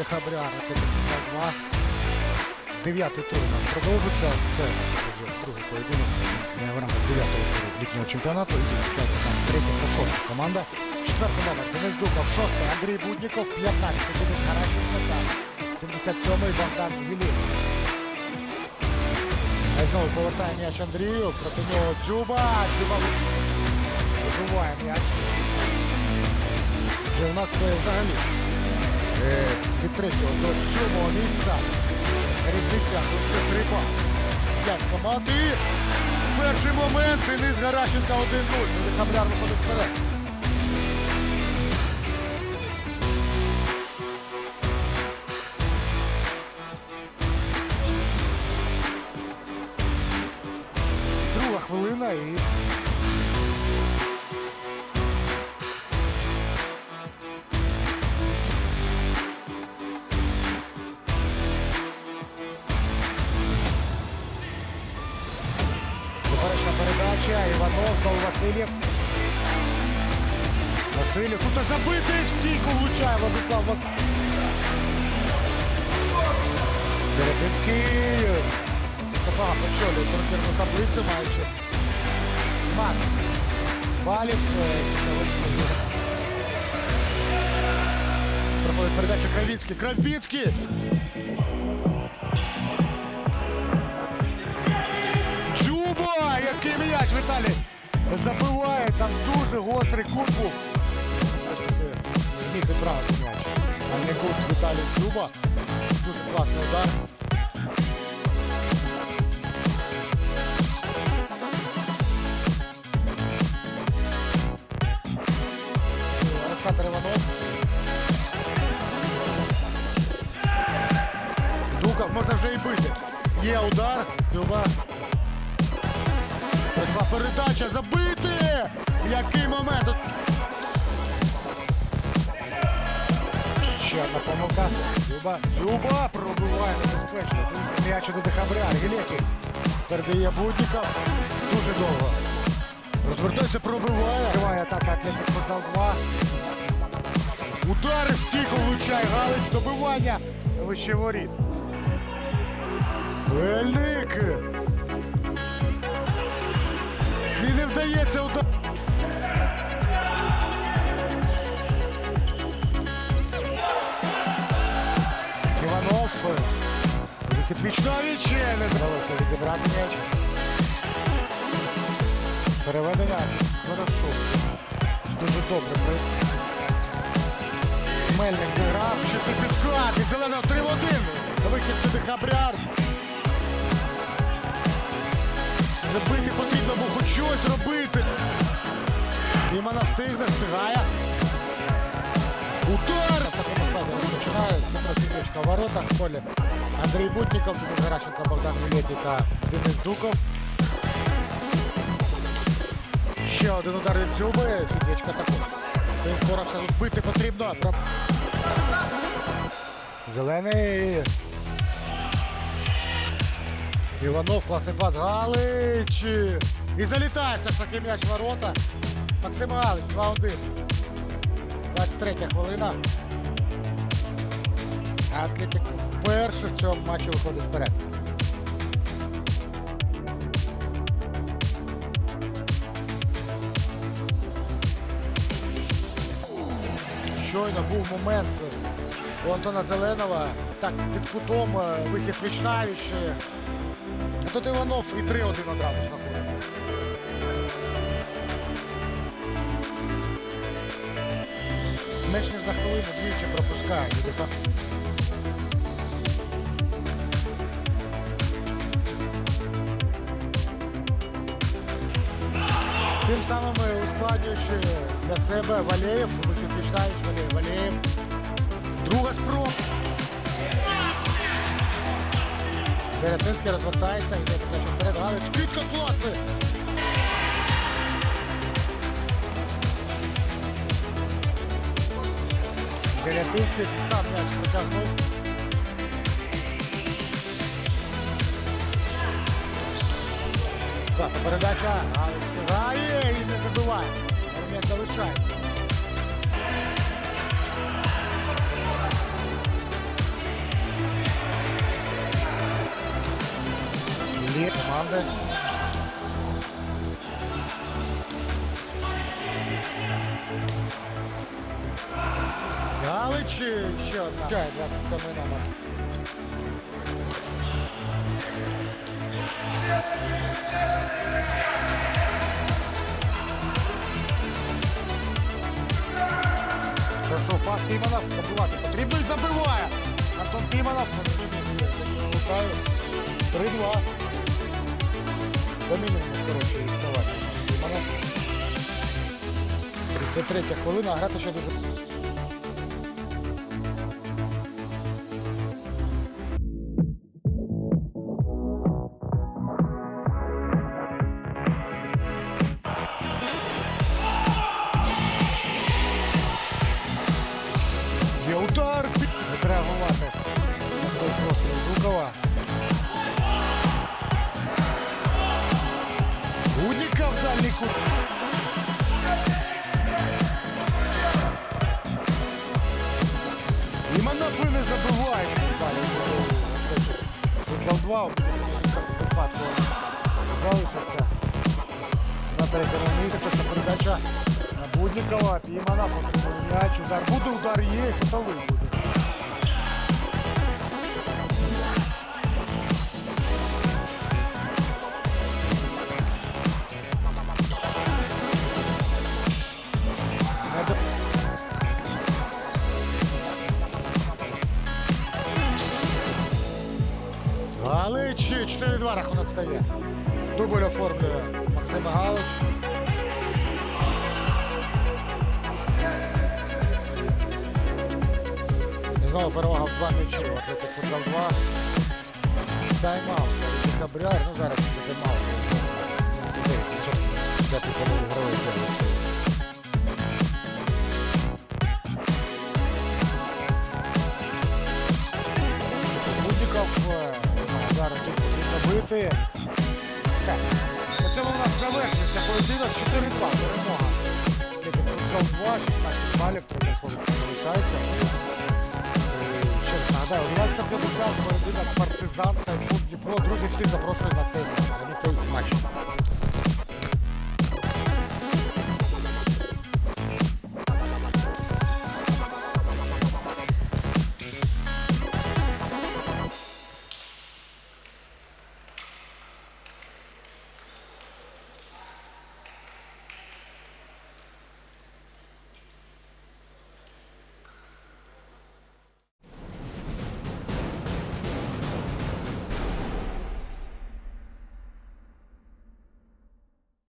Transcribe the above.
Дехабря, Ракетівська 2. Дев'ятий тур у нас продовжується. Це вже другий поєдинок е, в рамках дев'ятого туру літнього чемпіонату. І зустрічається там третя та шоста команда. Четвертий номер Денис Дуков, шостий Андрій Будніков, 15 Денис Гаращенко та 77-й Богдан Зілін. А знову повертає м'яч Андрію, проти нього Дзюба. Дзюба вибиває м'яч. У нас е, взагалі е, від третього до сьомого місця різниця лише три бали. П'ять команд і перший момент Денис Гаращенко 1-0. Хабляр виходить вперед. передача. Іванов, знову Васильєв. Васильєв. Тут забитий в стійку влучає Владислав Васильєв. Беретинський. Копага очолює турнірну таблицю, маючи Макс. Балів. е, після восьми. Проходить передача Кравіцький. Кравіцький! Забиває, там дуже гострий кут був. Зміг відправити м'яч. А не кут Віталій Дзюба. Дуже класний удар. Олександр Іванов. Дуков, можна вже і бити. Є удар. Дзюба. Прийшла передача, забити! Який момент! Ще одна помилка. Зюба, Зюба пробиває небезпечно. М'яч до Дехабря. Аргілекі передає Будніков. Дуже довго. Розвертається, пробиває. Триває атака Атлетик Квартал 2. Удари в стійку влучає Галич. Добивання вище воріт. Вельник. Вдається удар. Іванов. Вічнович. Не вдалося відібрати м'яч. Переведення. Хорошо. Дуже добре. Мельник зіграв. Чотири підкат. І зелена 3 в 1. Вихід сюди Хабряр. Забити потрібно, бо хоч щось робити. Імана встигне, встигає. Удар! Дмитро Сінечка в воротах в полі. Андрій Бутніков, Денис Гаращенко, Богдан Мілєтій та Денис Дуков. Ще один удар від Дзюби. Сінечка також. Цим впорався бити потрібно. Зелений. Іванов, класний пас. Галич. І залітає все ж таки м'яч ворота. Максим Галич, 2-1. 23 хвилина. Атлетик вперше в цьому матчі виходить вперед. Щойно був момент у Антона Зеленова. Так, під кутом е, вихід Вічнавіч. Тут Іванов і 3-1 одразу знаходить. Менш ніж за хвилину двічі пропускає. Тим самим е, ускладнюючи для себе Валеєв, Вічнавіч, Валеєв, Валеєв. Друга спроба. Беретинський розвертається, йде передача вперед. Галич, кітка класний! Беретинський сам м'яч протягнув. Так, передача. Галич встигає і не забиває. Але М'яч залишається. команди. Галичі ще одна. Чай, 27 номер. Пройшов пас Піманов, забивати потрібно і забиває. Антон Піманов, лутаю. 3-2. До мінімуму, коротше, вставати. 33 хвилина, а грати ще дуже. Футзал 2. Випадку залишиться. На третьому місці. Точна передача на Буднікова. Піймана по м'яч. Удар буде, удар є. Готовий буде. Галич 4-2 рахунок стає. Дубль оформлює Максим Галич. Знову перевага в два м'ячі. Атлетик футзал 2. Тайм-аут. Декабряр. Ну зараз буде тайм-аут. П'ятий половий герой з'явився. Бити. Все. На цьому у нас завершився поєдинок 4-2. Перемога. Атлетик футзал 2, 16 балів, хвилина залишається. Ще раз нагадаю, 11.50 поєдинок партизан та Дніпро. Друзі, всіх запрошую на цей, на цей матч.